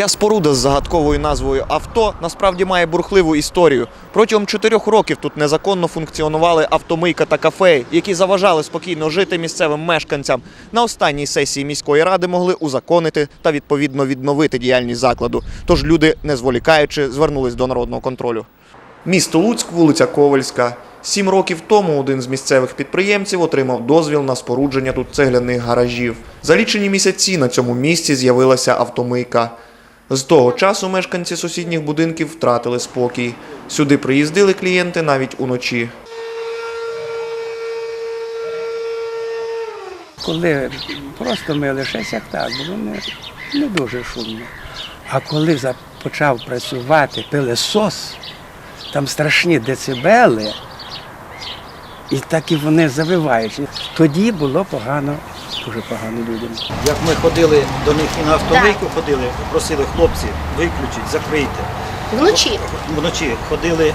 Ця споруда з загадковою назвою авто насправді має бурхливу історію. Протягом чотирьох років тут незаконно функціонували автомийка та кафе, які заважали спокійно жити місцевим мешканцям. На останній сесії міської ради могли узаконити та відповідно відновити діяльність закладу. Тож люди, не зволікаючи, звернулись до народного контролю. Місто Луцьк, вулиця Ковальська. Сім років тому один з місцевих підприємців отримав дозвіл на спорудження тут цегляних гаражів. За лічені місяці на цьому місці з'явилася автомийка. З того часу мешканці сусідніх будинків втратили спокій. Сюди приїздили клієнти навіть уночі. Коли просто мили щось як так, було не, не дуже шумно. А коли почав працювати пилесос, там страшні децибели, і так і вони завивають. Тоді було погано, дуже погано людям. Як ми ходили до них і на автомийку ходили, просили хлопці, виключіть, закрийте. Вночі. Вночі ходили, е,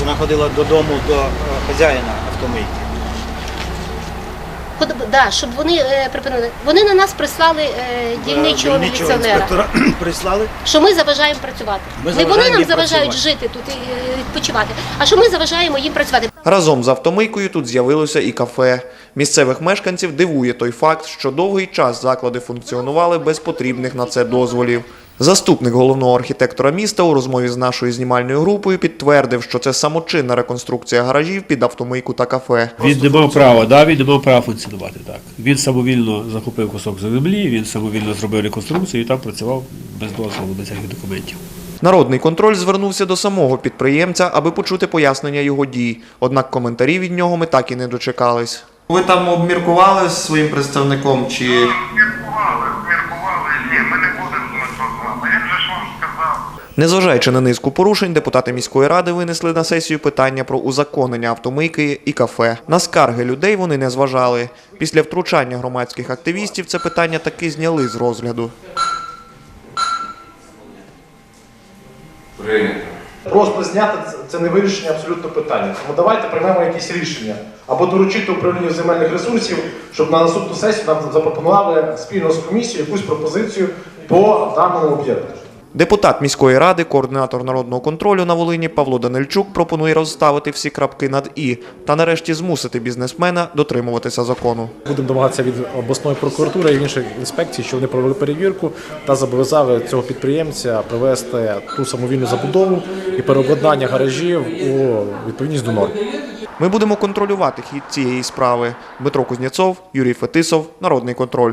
вона ходила додому до е, хазяїна автомийки. Да, щоб вони е, припинили. Вони на нас прислали е, дільничого Дільничого міліціонера, прислали. що ми заважаємо працювати. Ми Не вони нам заважають працювати. жити тут і е, відпочивати, а що ми заважаємо їм працювати. Разом з автомийкою тут з'явилося і кафе. Місцевих мешканців дивує той факт, що довгий час заклади функціонували без потрібних на це дозволів. Заступник головного архітектора міста у розмові з нашою знімальною групою підтвердив, що це самочинна реконструкція гаражів під автомийку та кафе. Він не мав права, да, він не мав права функціонувати так. Він самовільно захопив кусок землі, він самовільно зробив реконструкцію і там працював без дозволу, без всяких документів. Народний контроль звернувся до самого підприємця, аби почути пояснення його дій. Однак коментарів від нього ми так і не дочекались. Ви там обміркували з своїм представником чи Незважаючи на низку порушень, депутати міської ради винесли на сесію питання про узаконення автомийки і кафе. На скарги людей вони не зважали. Після втручання громадських активістів це питання таки зняли з розгляду. Просто зняти це- це не вирішення абсолютно питання. Тому давайте приймемо якісь рішення або доручити управлінню земельних ресурсів, щоб на наступну сесію нам запропонували спільно з комісією якусь пропозицію по даному об'єкту. Депутат міської ради, координатор народного контролю на Волині Павло Данильчук пропонує розставити всі крапки над і та нарешті змусити бізнесмена дотримуватися закону. Будемо домагатися від обласної прокуратури і інших інспекцій, що вони провели перевірку та зобов'язали цього підприємця привести ту самовільну забудову і переобладнання гаражів у відповідність до норм. Ми будемо контролювати хід цієї справи. Дмитро Кузнєцов, Юрій Фетисов, Народний контроль.